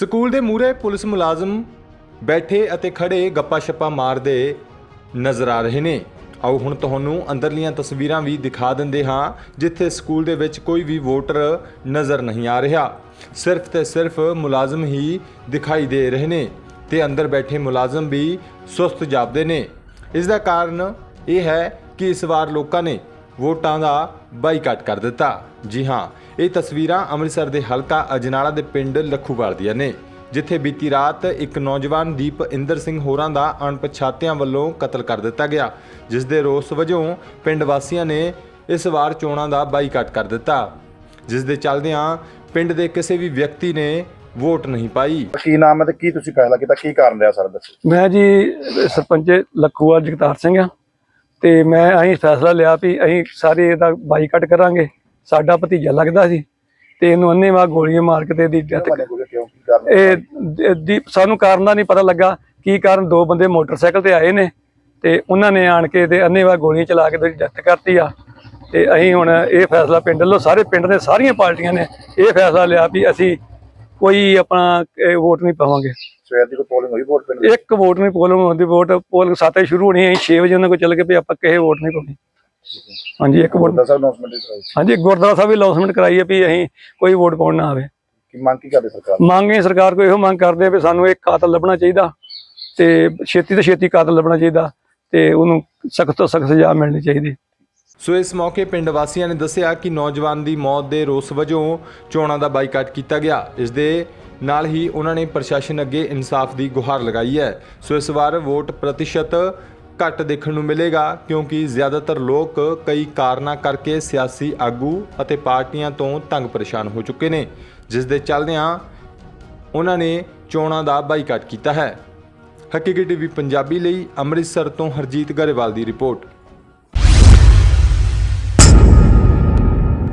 School ਦੇ ਮੂਹਰੇ police ਮੁਲਾਜ਼ਮ ਬੈਠੇ ਅਤੇ ਖੜੇ ਗੱਪਾ-ਛੱਪਾ ਮਾਰਦੇ ਨਜ਼ਰ ਆ ਰਹੇ ਨੇ। ਆਓ ਹੁਣ ਤੁਹਾਨੂੰ ਅੰਦਰਲੀਆਂ ਤਸਵੀਰਾਂ ਵੀ ਦਿਖਾ ਦਿੰਦੇ ਹਾਂ, ਜਿੱਥੇ ਸਕੂਲ ਦੇ ਵਿੱਚ ਕੋਈ ਵੀ ਵੋਟਰ ਨਜ਼ਰ ਨਹੀਂ ਆ ਰਿਹਾ। ਸਿਰਫ ਤੇ ਸਿਰਫ ਮੁਲਾਜ਼ਮ ਹੀ ਦਿਖਾਈ ਦੇ ਰਹੇ ਨੇ ਤੇ ਅੰਦਰ ਬੈਠੇ ਮੁਲਾਜ਼ਮ ਵੀ ਸੁਸਤ ਜਾਪਦੇ ਨੇ। ਇਸ ਦਾ ਕਾਰਨ ਇਹ ਹੈ ਕਿ ਇਸ ਵਾਰ ਲੋਕਾਂ ਨੇ ਵੋਟਾਂ ਦਾ ਬਾਈਕਾਟ ਕਰ ਦਿੱਤਾ। ਜੀ ਹਾਂ ਇਹ ਤਸਵੀਰਾਂ ਅੰਮ੍ਰਿਤਸਰ ਦੇ ਹਲਕਾ ਅਜਨਾਲਾ ਦੇ ਪਿੰਡ ਲੱਖੂਵਾਲ ਦੀਆਂ ਨੇ ਜਿੱਥੇ ਬੀਤੀ ਰਾਤ ਇੱਕ ਨੌਜਵਾਨ ਦੀਪ ਇੰਦਰ ਸਿੰਘ ਹੋਰਾਂ ਦਾ ਅਣਪਛਾਤਿਆਂ ਵੱਲੋਂ ਕਤਲ ਕਰ ਦਿੱਤਾ ਗਿਆ ਜਿਸ ਦੇ ਰੋਸ ਵਜੋਂ ਪਿੰਡ ਵਾਸੀਆਂ ਨੇ ਇਸ ਵਾਰ ਚੋਣਾਂ ਦਾ ਬਾਈਕਾਟ ਕਰ ਦਿੱਤਾ। ਜਿਸ ਦੇ ਚੱਲਦਿਆਂ ਪਿੰਡ ਦੇ ਕਿਸੇ ਵੀ ਵਿਅਕਤੀ ਨੇ ਵੋਟ ਨਹੀਂ ਪਾਈ। ਕੀ ਨਾਮ ਹੈ ਤੇ ਕੀ ਤੁਸੀਂ ਫੈਸਲਾ ਕੀਤਾ ਕੀ ਕਾਰਨ ਰਿਹਾ ਸਰ ਦੱਸੋ। ਮੈਂ ਜੀ ਸਰਪੰਚ ਲੱਖੂਵਾਲ ਜਗਤਾਰ ਸਿੰਘ ਆ। ਤੇ ਮੈਂ ਅਸੀਂ ਫੈਸਲਾ ਲਿਆ ਵੀ ਅਸੀਂ ਸਾਰੇ ਇਹਦਾ ਬਾਈਕਾਟ ਕਰਾਂਗੇ। ਸਾਡਾ ਭਤੀਜਾ ਲੱਗਦਾ ਸੀ ਤੇ ਇਹਨੂੰ ਅੰਨੇਵਾਹ ਗੋਲੀਆਂ ਮਾਰ ਕੇ ਤੇ ਇਹਦੀ ਡੈਥ ਇਹ ਦ- ਦੀ ਸਾਨੂੰ ਕਾਰਨ ਦਾ ਨਹੀਂ ਪਤਾ ਲੱਗਾ। ਕੀ ਕਾਰਨ? ਦੋ ਬੰਦੇ ਮੋਟਰਸਾਈਕਲ ਤੇ ਆਏ ਨੇ ਤੇ ਉਹਨਾਂ ਨੇ ਆਣ ਕੇ ਤੇ ਅੰਨੇਵਾਹ ਗੋਲੀਆਂ ਚਲਾ ਕੇ ਤੇ ਡੈਥ ਕਰਤੀ ਆ। ਤੇ ਅਸੀਂ ਹੁਣ ਇਹ ਫੈਸਲਾ ਪਿੰਡ ਵੱਲੋਂ ਸਾਰੇ ਪਿੰਡ ਦੇ ਸਾਰੀਆਂ ਪਾਰਟੀਆਂ ਨੇ ਇਹ ਫੈਸਲਾ ਲਿਆ ਵੀ ਅਸੀਂ ਕੋਈ ਆਪਣਾ ਵੋਟ ਨਹੀਂ ਪਾਵਾਂਗੇ। ਸਵੇਰ ਦੀ ਕੋਈ ਪੋਲਿੰਗ ਹੋਈ ਵੋਟ ਪਿੰਡ ਦੀ? ਇੱਕ ਵੋਟ ਨਹੀਂ ਪੋਲਿੰਗ ਹੁੰਦੀ ਵੋਟ ਪੋਲਿੰਗ ਸਾਤੇ ਸ਼ੁਰੂ ਹੋਣੀ ਹੈ 6 ਵਜੇ ਉਹਨਾਂ ਕੋਲ ਚੱਲ ਕੇ ਵੀ ਆਪਾਂ ਕਿਸੇ ਵੋਟ ਨਹੀਂ ਪਾਉਣੀ। ਹਾਂਜੀ ਇੱਕ ਵੋਟ ਸਾਹਿਬ ਅਨਾਉਂਸਮੈਂਟ ਕਰਾਈ ਹਾਂਜੀ ਗੁਰਦੁਆਰਾ ਸਾਹਿਬ ਵੀ ਅਨਾਉਂਸਮੈਂਟ ਕਰਾਈ ਹੈ ਵੀ ਅਸੀਂ ਕੋਈ ਵੋਟ ਪਾਉਣ ਨਾ ਆਵੇ। ਕੀ ਮੰਗ ਕੀ ਕਰਦੇ ਸਰਕਾਰ ਮੰਗੇ ਸਰਕਾਰ ਕੋਈ ਇਹੋ ਮੰਗ ਕਰਦੇ ਆ ਵੀ ਸਾਨੂੰ ਇੱਕ ਕਾਤਲ ਲੱਭਣਾ ਚਾਹੀਦਾ ਤੇ ਛੇਤੀ ਤੋਂ ਛੇਤੀ ਕਾਤਲ ਲੱਭਣਾ ਚਾਹੀਦਾ ਤੇ ਉਹਨੂੰ ਸਖਤ ਤੋਂ ਸਖਤ ਸਜ਼ਾ ਮਿਲਣੀ ਚਾਹੀਦੀ। ਸੋ ਇਸ ਮੌਕੇ ਪਿੰਡ ਵਾਸੀਆਂ ਨੇ ਦੱਸਿਆ ਕਿ ਨੌਜਵਾਨ ਦੀ ਮੌਤ ਦੇ ਰੋਸ ਵਜੋਂ ਚੋਣਾਂ ਦਾ ਬਾਈਕਾਟ ਕੀਤਾ ਗਿਆ। ਇਸ ਦੇ ਨਾਲ ਹੀ ਉਹਨਾਂ ਨੇ ਪ੍ਰਸ਼ਾਸਨ ਅੱਗੇ ਇਨਸਾਫ ਦੀ ਗੁਹਾਰ ਲਗਾਈ ਹੈ। ਸੋ ਇਸ ਵਾਰ ਵੋਟ ਪ੍ਰਤੀਸ਼ਤ ਘੱਟ ਦੇਖਣ ਨੂੰ ਮਿਲੇਗਾ, ਕਿਉਂਕਿ ਜ਼ਿਆਦਾਤਰ ਲੋਕ ਕਈ ਕਾਰਨਾਂ ਕਰਕੇ ਸਿਆਸੀ ਆਗੂ ਅਤੇ ਪਾਰਟੀਆਂ ਤੋਂ ਤੰਗ ਪਰੇਸ਼ਾਨ ਹੋ ਚੁੱਕੇ ਨੇ। ਜਿਸ ਦੇ ਚੱਲਦਿਆਂ ਉਹਨਾਂ ਨੇ ਚੋਣਾਂ ਦਾ ਬਾਈਕਾਟ ਕੀਤਾ ਹੈ। ਹਕੀਕੀ ਟੀਵੀ ਪੰਜਾਬੀ ਲਈ ਅੰਮ੍ਰਿਤਸਰ ਤੋਂ ਹਰਜੀਤ ਗਰੇਵਾਲ ਦੀ ਰਿਪੋਰਟ।